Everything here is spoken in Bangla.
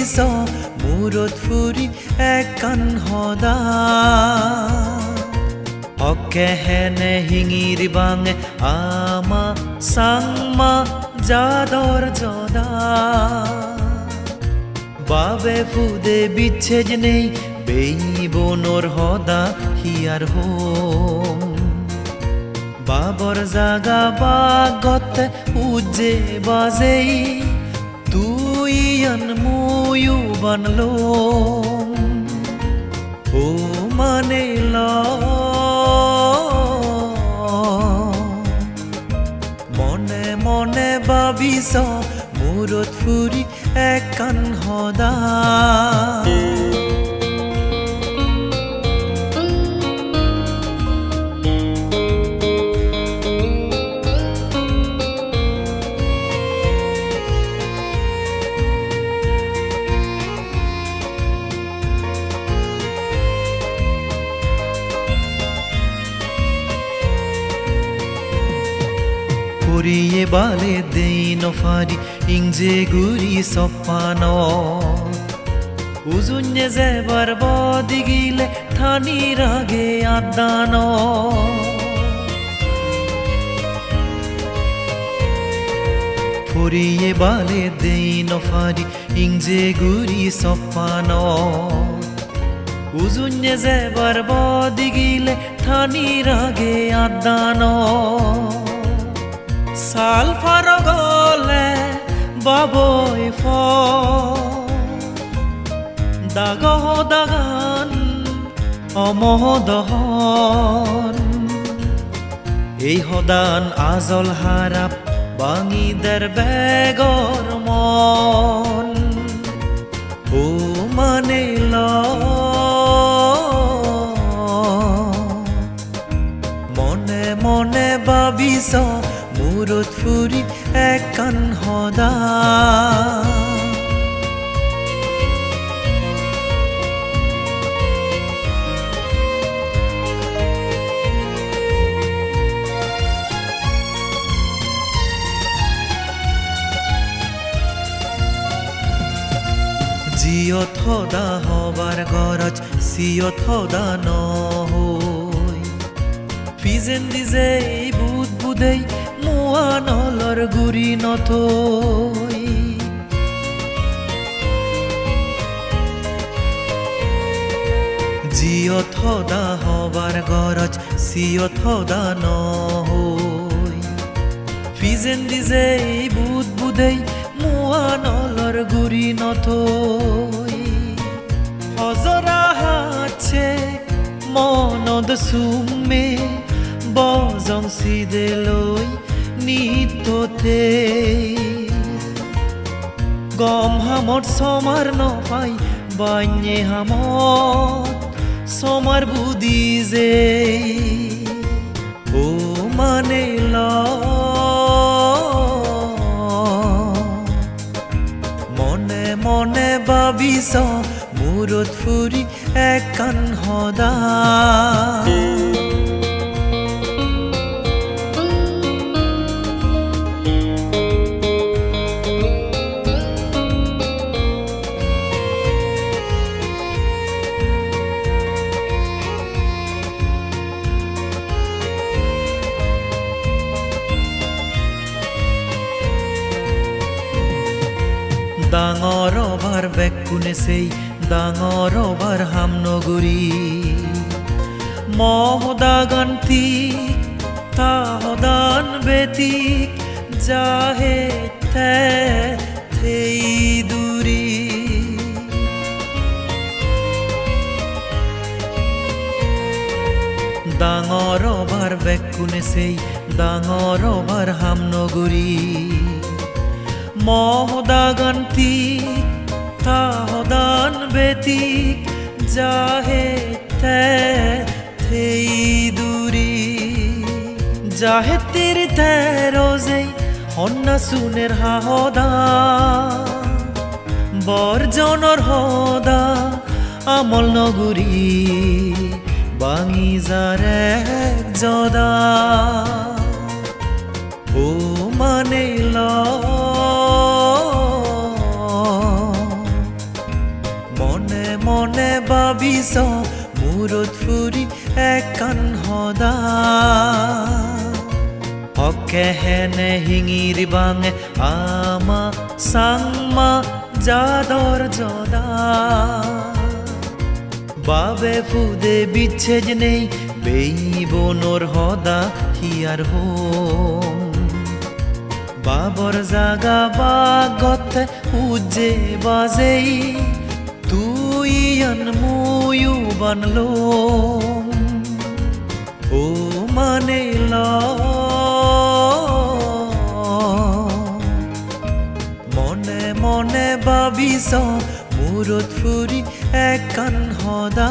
ভাবিছ মূৰত ফুৰি একান সদা অকেহেনে হিঙির বাঙে, আমা সাংমা যাদর জদা। বাবে ফুদে বিচ্ছেদ নেই বেই বনর হদা হিয়ার হোম বাবর জাগা বাগত উজে বাজেই তুই আন মুয়ু বানলো ও মানে ল মনে মনে ভাবিছ মূৰত ফুৰি একান সদা পুরিয়ে বালে দেই নফারি, ইংজে গুরি সপান উজুnye যেবার বদি গিলে ঠানি রাগে আদান। ফুরিয়ে বালে দেই নফারি, ইংজে গুরি সপান উজুnye যেবার বদি গিলে ঠানি রাগে আদান। সাল ফারগলে বাবই ফ। দাগহ দাগান অমহদহন এই সদান আজল হারাপ বাঙি দের বেগর মন। ও মানে ল। মনে মনে ভাবিছ মূৰত ফুৰি একান সদা জিয়ত সদা হবাৰ গৰজ চিয়ত সদা নহৈ ফিজেন দিজে বুধ বুধেই মোৱা নলৰ গুৰি নথৈ জিয়ত সদা হবাৰ গৰজ চিয়ত সদা নহৈ ফিজেন দিজে বুধ বুধেই মোৱা নলৰ গুৰি নথৈ হজরা হাছে মনদ সুমে, বজং সিদেলৈ নিততে। গম হামত সমার নপাই বান্যে হামত সমার বুদি যে। ও মানে ল। মনে মনে ভাবিছ মূৰত ফুৰি একান সদা। বেগ কোনেছেই ডাঙৰ অভাৰ হামনগৰী মহদাগান্তি তাহদান বেতিক যাহে থেই দূৰী। ডাঙৰ অভাৰ বেগ কোনেছেই ডাঙৰ অভাৰ হামনগৰী মহদাগান্তি তাহদান বেতিক যাহে থেই দূৰী যাহে তীর তে রোজেই হন্না সুনের হাহদা বর্জনর হদা আমল নগরী বাঙি যার এক জদা। একান সদা হকে হেনে হিঙির বাঙে আমা সাংমা যাদর জদা। বাবে ফুদে বিচ্ছেদ নেই বেই বনোর হদা হিয়ার হোম। বাবর জাগা বাগত উজে বাজেই, তুই মুয়ু বানলো। মানে মনে মনে ভাবিছ মূৰত ফুৰি একান সদা